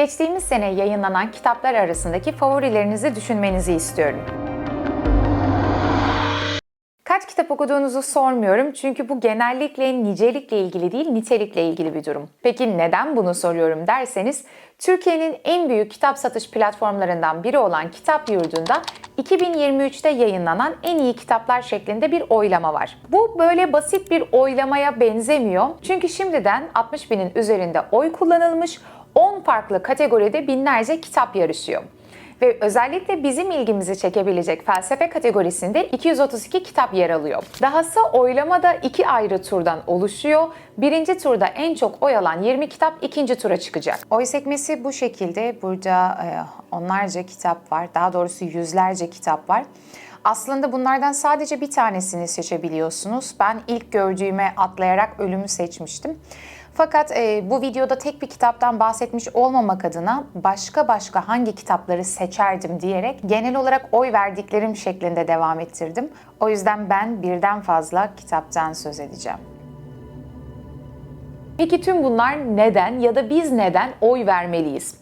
Geçtiğimiz sene yayınlanan kitaplar arasındaki favorilerinizi düşünmenizi istiyorum. Kaç kitap okuduğunuzu sormuyorum çünkü bu genellikle nicelikle ilgili değil, nitelikle ilgili bir durum. Peki neden bunu soruyorum derseniz, Türkiye'nin en büyük kitap satış platformlarından biri olan Kitap Yurdu'nda 2023'te yayınlanan en iyi kitaplar şeklinde bir oylama var. Bu böyle basit bir oylamaya benzemiyor. Çünkü şimdiden 60 binin üzerinde oy kullanılmış, 10 farklı kategoride binlerce kitap yarışıyor ve özellikle bizim ilgimizi çekebilecek felsefe kategorisinde 232 kitap yer alıyor. Dahası oylama da iki ayrı turdan oluşuyor. Birinci turda en çok oy alan 20 kitap ikinci tura çıkacak. Oy sekmesi bu şekilde. Burada e, onlarca kitap var. Daha doğrusu yüzlerce kitap var. Aslında bunlardan sadece bir tanesini seçebiliyorsunuz. Ben ilk gördüğüme atlayarak ölümü seçmiştim. Fakat e, bu videoda tek bir kitaptan bahsetmiş olmamak adına başka başka hangi kitapları seçerdim diyerek genel olarak oy verdiklerim şeklinde devam ettirdim. O yüzden ben birden fazla kitaptan söz edeceğim. Peki tüm bunlar neden ya da biz neden oy vermeliyiz?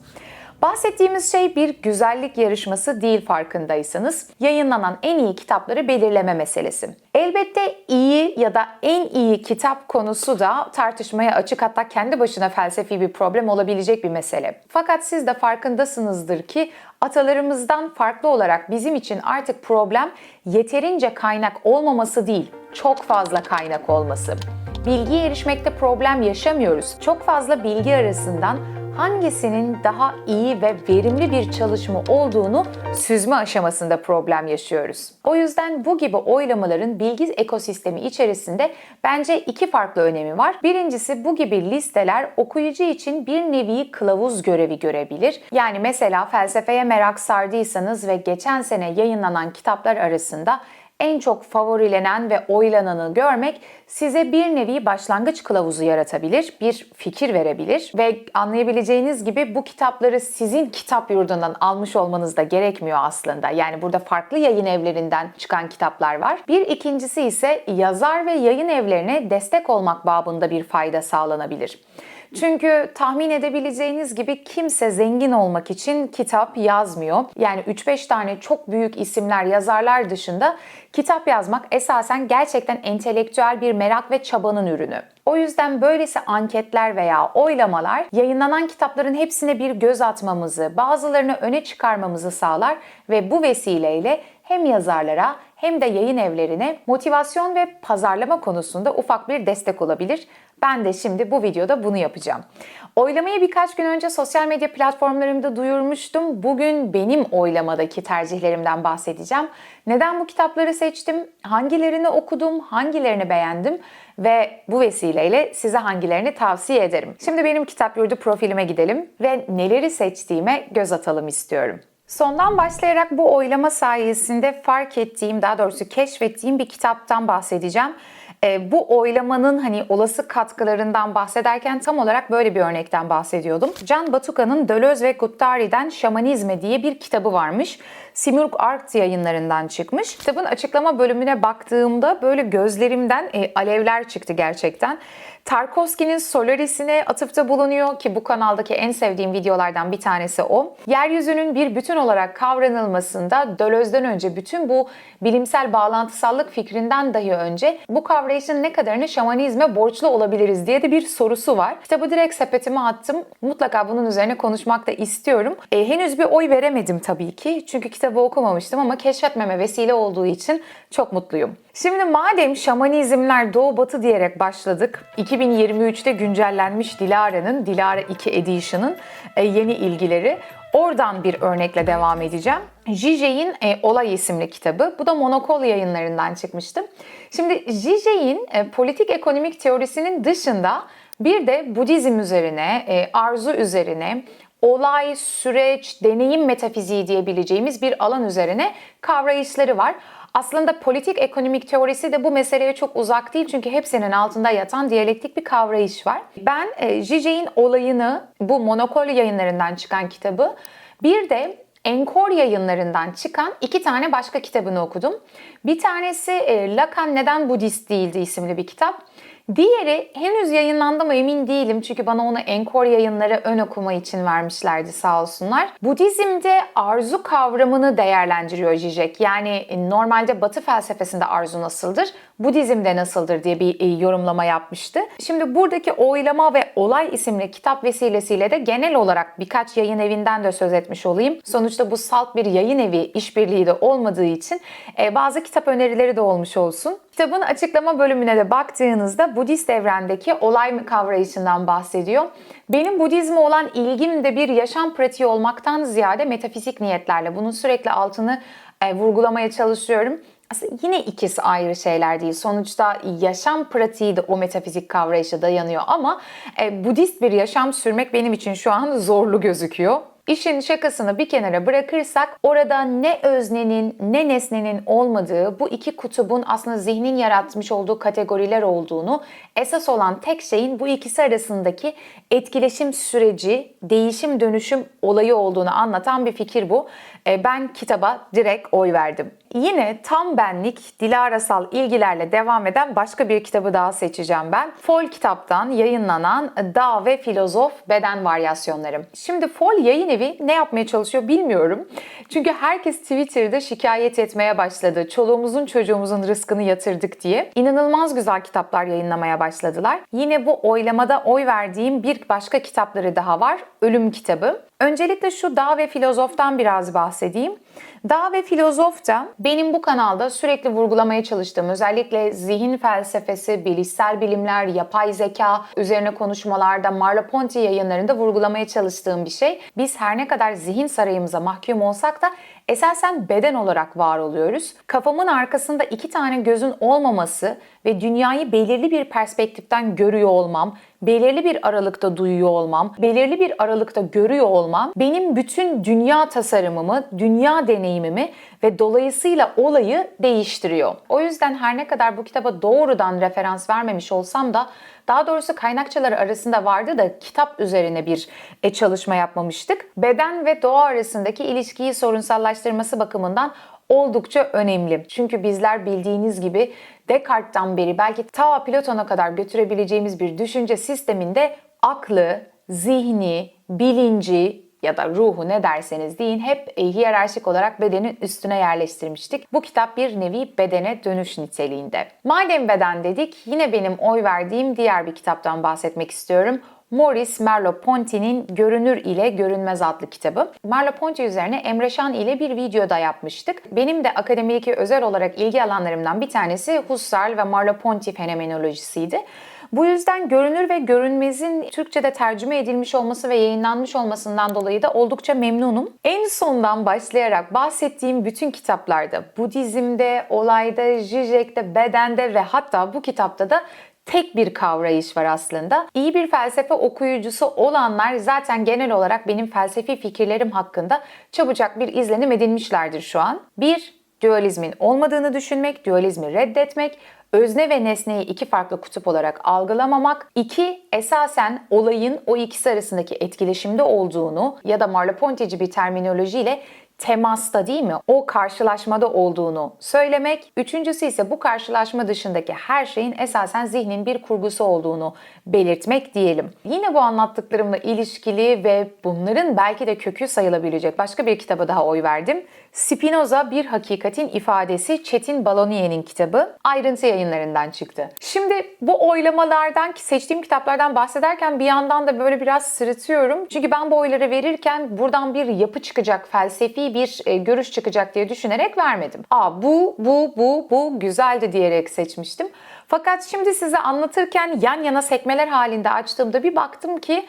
Bahsettiğimiz şey bir güzellik yarışması değil farkındaysanız. Yayınlanan en iyi kitapları belirleme meselesi. Elbette iyi ya da en iyi kitap konusu da tartışmaya açık hatta kendi başına felsefi bir problem olabilecek bir mesele. Fakat siz de farkındasınızdır ki atalarımızdan farklı olarak bizim için artık problem yeterince kaynak olmaması değil, çok fazla kaynak olması. Bilgiye erişmekte problem yaşamıyoruz. Çok fazla bilgi arasından hangisinin daha iyi ve verimli bir çalışma olduğunu süzme aşamasında problem yaşıyoruz. O yüzden bu gibi oylamaların bilgi ekosistemi içerisinde bence iki farklı önemi var. Birincisi bu gibi listeler okuyucu için bir nevi kılavuz görevi görebilir. Yani mesela felsefeye merak sardıysanız ve geçen sene yayınlanan kitaplar arasında en çok favorilenen ve oylananı görmek size bir nevi başlangıç kılavuzu yaratabilir, bir fikir verebilir ve anlayabileceğiniz gibi bu kitapları sizin kitap yurdundan almış olmanız da gerekmiyor aslında. Yani burada farklı yayın evlerinden çıkan kitaplar var. Bir ikincisi ise yazar ve yayın evlerine destek olmak babında bir fayda sağlanabilir. Çünkü tahmin edebileceğiniz gibi kimse zengin olmak için kitap yazmıyor. Yani 3-5 tane çok büyük isimler, yazarlar dışında kitap yazmak esasen gerçekten entelektüel bir merak ve çabanın ürünü. O yüzden böylesi anketler veya oylamalar yayınlanan kitapların hepsine bir göz atmamızı, bazılarını öne çıkarmamızı sağlar ve bu vesileyle hem yazarlara hem de yayın evlerine motivasyon ve pazarlama konusunda ufak bir destek olabilir. Ben de şimdi bu videoda bunu yapacağım. Oylamayı birkaç gün önce sosyal medya platformlarımda duyurmuştum. Bugün benim oylamadaki tercihlerimden bahsedeceğim. Neden bu kitapları seçtim? Hangilerini okudum? Hangilerini beğendim? Ve bu vesileyle size hangilerini tavsiye ederim. Şimdi benim kitap yurdu profilime gidelim ve neleri seçtiğime göz atalım istiyorum. Sondan başlayarak bu oylama sayesinde fark ettiğim, daha doğrusu keşfettiğim bir kitaptan bahsedeceğim. E, bu oylamanın hani olası katkılarından bahsederken tam olarak böyle bir örnekten bahsediyordum. Can Batuka'nın Deleuze ve Guattari'den Şamanizme diye bir kitabı varmış. Simurg Art yayınlarından çıkmış. Kitabın açıklama bölümüne baktığımda böyle gözlerimden e, alevler çıktı gerçekten. Tarkovski'nin Solaris'ine atıfta bulunuyor ki bu kanaldaki en sevdiğim videolardan bir tanesi o. Yeryüzünün bir bütün olarak kavranılmasında Deleuze'den önce bütün bu bilimsel bağlantısallık fikrinden dahi önce bu kavrayışın ne kadarını şamanizme borçlu olabiliriz diye de bir sorusu var. Kitabı direkt sepetime attım. Mutlaka bunun üzerine konuşmak da istiyorum. E, henüz bir oy veremedim tabii ki. Çünkü kitabı okumamıştım ama keşfetmeme vesile olduğu için çok mutluyum. Şimdi madem şamanizmler doğu batı diyerek başladık. 2023'te güncellenmiş Dilara'nın, Dilara 2 Edition'ın e, yeni ilgileri. Oradan bir örnekle devam edeceğim. Zizek'in e, Olay isimli kitabı. Bu da Monokol yayınlarından çıkmıştı. Şimdi Zizek'in e, politik ekonomik teorisinin dışında bir de Budizm üzerine, e, arzu üzerine, olay, süreç, deneyim metafiziği diyebileceğimiz bir alan üzerine kavrayışları var. Aslında politik ekonomik teorisi de bu meseleye çok uzak değil çünkü hepsinin altında yatan diyalektik bir kavrayış var. Ben e, Zizek'in olayını bu Monokol yayınlarından çıkan kitabı bir de Enkor yayınlarından çıkan iki tane başka kitabını okudum. Bir tanesi e, Lacan Neden Budist Değildi isimli bir kitap. Diğeri henüz yayınlandı mı emin değilim çünkü bana onu Encore yayınları ön okuma için vermişlerdi sağ olsunlar. Budizm'de arzu kavramını değerlendiriyor Zizek. Yani normalde Batı felsefesinde arzu nasıldır, Budizm'de nasıldır diye bir e, yorumlama yapmıştı. Şimdi buradaki Oylama ve Olay isimli kitap vesilesiyle de genel olarak birkaç yayın evinden de söz etmiş olayım. Sonuçta bu salt bir yayın evi işbirliği de olmadığı için e, bazı kitap önerileri de olmuş olsun. Kitabın açıklama bölümüne de baktığınızda Budist evrendeki olay kavrayışından bahsediyor. Benim Budizme olan ilgim de bir yaşam pratiği olmaktan ziyade metafizik niyetlerle. Bunun sürekli altını e, vurgulamaya çalışıyorum. Aslında yine ikisi ayrı şeyler değil. Sonuçta yaşam pratiği de o metafizik kavrayışa dayanıyor ama e, Budist bir yaşam sürmek benim için şu an zorlu gözüküyor. İşin şakasını bir kenara bırakırsak orada ne öznenin ne nesnenin olmadığı bu iki kutubun aslında zihnin yaratmış olduğu kategoriler olduğunu esas olan tek şeyin bu ikisi arasındaki etkileşim süreci, değişim dönüşüm olayı olduğunu anlatan bir fikir bu. E, ben kitaba direkt oy verdim. Yine tam benlik, dilarasal ilgilerle devam eden başka bir kitabı daha seçeceğim ben. Fol kitaptan yayınlanan Dağ ve Filozof Beden Varyasyonları. Şimdi Fol yayın evi ne yapmaya çalışıyor bilmiyorum. Çünkü herkes Twitter'da şikayet etmeye başladı. Çoluğumuzun çocuğumuzun rızkını yatırdık diye. İnanılmaz güzel kitaplar yayınlamaya başladılar. Yine bu oylamada oy verdiğim bir başka kitapları daha var. Ölüm kitabı. Öncelikle şu Dağ ve Filozof'tan biraz bahsedeyim. Dağ ve Filozof da benim bu kanalda sürekli vurgulamaya çalıştığım özellikle zihin felsefesi, bilişsel bilimler, yapay zeka üzerine konuşmalarda Merleau-Ponty yayınlarında vurgulamaya çalıştığım bir şey. Biz her ne kadar zihin sarayımıza mahkum olsak da esasen beden olarak var oluyoruz. Kafamın arkasında iki tane gözün olmaması ve dünyayı belirli bir perspektiften görüyor olmam, belirli bir aralıkta duyuyor olmam, belirli bir aralıkta görüyor olmam benim bütün dünya tasarımımı, dünya deneyimimi ve dolayısıyla olayı değiştiriyor. O yüzden her ne kadar bu kitaba doğrudan referans vermemiş olsam da daha doğrusu kaynakçaları arasında vardı da kitap üzerine bir e, çalışma yapmamıştık. Beden ve doğa arasındaki ilişkiyi sorunsallaştırması bakımından oldukça önemli. Çünkü bizler bildiğiniz gibi Descartes'tan beri belki ta Platon'a kadar götürebileceğimiz bir düşünce sisteminde aklı, zihni, bilinci, ya da ruhu ne derseniz deyin hep e, hiyerarşik olarak bedenin üstüne yerleştirmiştik. Bu kitap bir nevi bedene dönüş niteliğinde. Madem beden dedik yine benim oy verdiğim diğer bir kitaptan bahsetmek istiyorum. Maurice Merleau-Ponty'nin Görünür ile Görünmez adlı kitabı. Merleau-Ponty üzerine Emre Şan ile bir video da yapmıştık. Benim de akademideki özel olarak ilgi alanlarımdan bir tanesi Husserl ve Merleau-Ponty fenomenolojisiydi. Bu yüzden görünür ve görünmezin Türkçe'de tercüme edilmiş olması ve yayınlanmış olmasından dolayı da oldukça memnunum. En sondan başlayarak bahsettiğim bütün kitaplarda, Budizm'de, olayda, Zizek'te, bedende ve hatta bu kitapta da tek bir kavrayış var aslında. İyi bir felsefe okuyucusu olanlar zaten genel olarak benim felsefi fikirlerim hakkında çabucak bir izlenim edinmişlerdir şu an. Bir, dualizmin olmadığını düşünmek, dualizmi reddetmek, özne ve nesneyi iki farklı kutup olarak algılamamak. İki, esasen olayın o ikisi arasındaki etkileşimde olduğunu ya da Merleau-Ponty'ci bir terminolojiyle temasta değil mi? O karşılaşmada olduğunu söylemek. Üçüncüsü ise bu karşılaşma dışındaki her şeyin esasen zihnin bir kurgusu olduğunu belirtmek diyelim. Yine bu anlattıklarımla ilişkili ve bunların belki de kökü sayılabilecek başka bir kitaba daha oy verdim. Spinoza Bir Hakikatin İfadesi Çetin Baloniye'nin kitabı ayrıntı yayınlarından çıktı. Şimdi bu oylamalardan seçtiğim kitaplardan bahsederken bir yandan da böyle biraz sırıtıyorum. Çünkü ben bu oyları verirken buradan bir yapı çıkacak, felsefi bir e, görüş çıkacak diye düşünerek vermedim. Aa bu, bu, bu, bu güzeldi diyerek seçmiştim. Fakat şimdi size anlatırken yan yana sekmeler halinde açtığımda bir baktım ki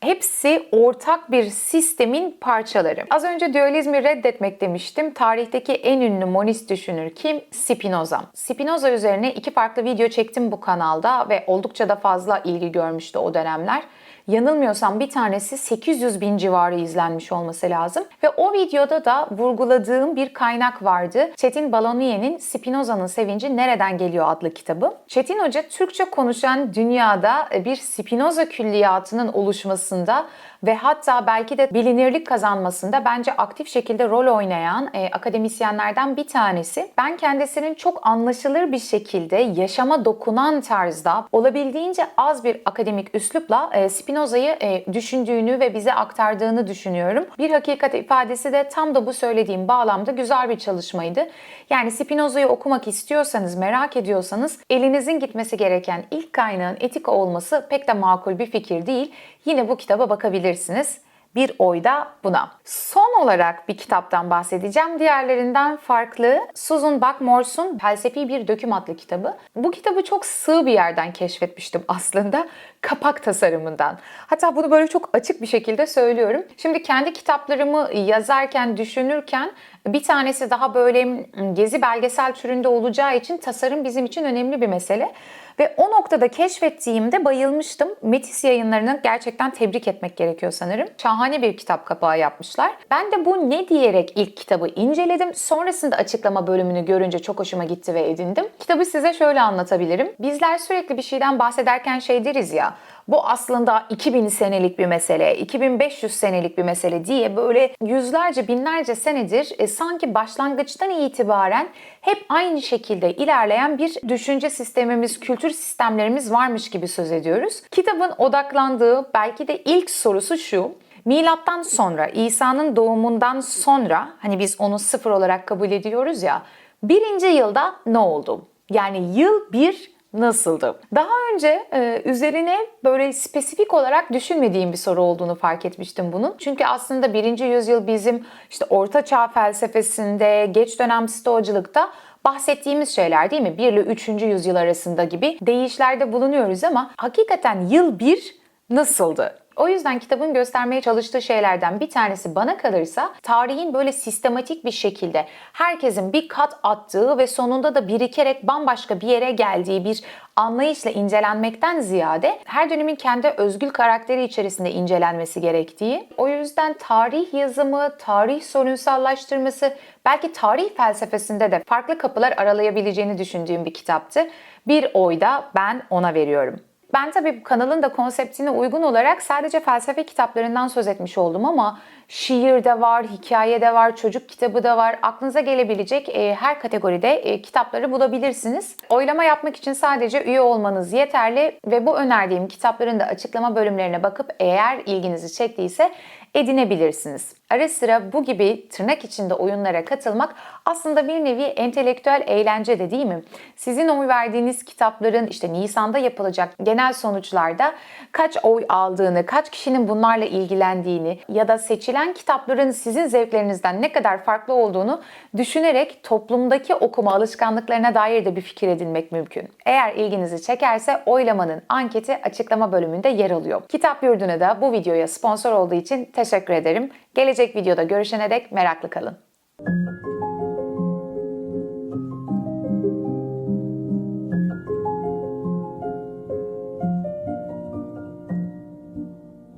Hepsi ortak bir sistemin parçaları. Az önce dualizmi reddetmek demiştim. Tarihteki en ünlü monist düşünür kim? Spinoza. Spinoza üzerine iki farklı video çektim bu kanalda ve oldukça da fazla ilgi görmüştü o dönemler. Yanılmıyorsam bir tanesi 800 bin civarı izlenmiş olması lazım. Ve o videoda da vurguladığım bir kaynak vardı. Çetin Baloniye'nin Spinoza'nın Sevinci Nereden Geliyor adlı kitabı. Çetin Hoca Türkçe konuşan dünyada bir Spinoza külliyatının oluşmasında ve hatta belki de bilinirlik kazanmasında bence aktif şekilde rol oynayan e, akademisyenlerden bir tanesi. Ben kendisinin çok anlaşılır bir şekilde yaşama dokunan tarzda olabildiğince az bir akademik üslupla e, Spinoza'yı e, düşündüğünü ve bize aktardığını düşünüyorum. Bir hakikat ifadesi de tam da bu söylediğim bağlamda güzel bir çalışmaydı. Yani Spinoza'yı okumak istiyorsanız, merak ediyorsanız elinizin gitmesi gereken ilk kaynağın etika olması pek de makul bir fikir değil. Yine bu kitaba bakabilirsiniz. Bir oy da buna. Son olarak bir kitaptan bahsedeceğim. Diğerlerinden farklı. Susan Buck-Morse'un Felsefi Bir Döküm adlı kitabı. Bu kitabı çok sığ bir yerden keşfetmiştim aslında. Kapak tasarımından. Hatta bunu böyle çok açık bir şekilde söylüyorum. Şimdi kendi kitaplarımı yazarken, düşünürken bir tanesi daha böyle gezi belgesel türünde olacağı için tasarım bizim için önemli bir mesele. Ve o noktada keşfettiğimde bayılmıştım. Metis yayınlarını gerçekten tebrik etmek gerekiyor sanırım. Şahane bir kitap kapağı yapmışlar. Ben de bu ne diyerek ilk kitabı inceledim. Sonrasında açıklama bölümünü görünce çok hoşuma gitti ve edindim. Kitabı size şöyle anlatabilirim. Bizler sürekli bir şeyden bahsederken şey deriz ya, bu aslında 2000 senelik bir mesele, 2500 senelik bir mesele diye böyle yüzlerce binlerce senedir e, sanki başlangıçtan itibaren hep aynı şekilde ilerleyen bir düşünce sistemimiz, kültür sistemlerimiz varmış gibi söz ediyoruz. Kitabın odaklandığı belki de ilk sorusu şu. Milattan sonra, İsa'nın doğumundan sonra, hani biz onu sıfır olarak kabul ediyoruz ya, birinci yılda ne oldu? Yani yıl bir nasıldı? Daha önce e, üzerine böyle spesifik olarak düşünmediğim bir soru olduğunu fark etmiştim bunun. Çünkü aslında birinci yüzyıl bizim işte orta çağ felsefesinde, geç dönem stoacılıkta bahsettiğimiz şeyler değil mi? 1 ile 3. yüzyıl arasında gibi değişlerde bulunuyoruz ama hakikaten yıl 1 nasıldı? O yüzden kitabın göstermeye çalıştığı şeylerden bir tanesi bana kalırsa tarihin böyle sistematik bir şekilde herkesin bir kat attığı ve sonunda da birikerek bambaşka bir yere geldiği bir anlayışla incelenmekten ziyade her dönemin kendi özgül karakteri içerisinde incelenmesi gerektiği. O yüzden tarih yazımı, tarih sorunsallaştırması, belki tarih felsefesinde de farklı kapılar aralayabileceğini düşündüğüm bir kitaptı. Bir oyda ben ona veriyorum. Ben tabii bu kanalın da konseptine uygun olarak sadece felsefe kitaplarından söz etmiş oldum ama şiir de var, hikaye de var, çocuk kitabı da var. Aklınıza gelebilecek e, her kategoride e, kitapları bulabilirsiniz. Oylama yapmak için sadece üye olmanız yeterli ve bu önerdiğim kitapların da açıklama bölümlerine bakıp eğer ilginizi çektiyse edinebilirsiniz. Ara sıra bu gibi tırnak içinde oyunlara katılmak aslında bir nevi entelektüel eğlence de değil mi? Sizin oy verdiğiniz kitapların işte Nisan'da yapılacak genel sonuçlarda kaç oy aldığını, kaç kişinin bunlarla ilgilendiğini ya da seçilen kitapların sizin zevklerinizden ne kadar farklı olduğunu düşünerek toplumdaki okuma alışkanlıklarına dair de bir fikir edinmek mümkün. Eğer ilginizi çekerse oylamanın anketi açıklama bölümünde yer alıyor. Kitap Yurdu'na da bu videoya sponsor olduğu için Teşekkür ederim. Gelecek videoda görüşene dek meraklı kalın.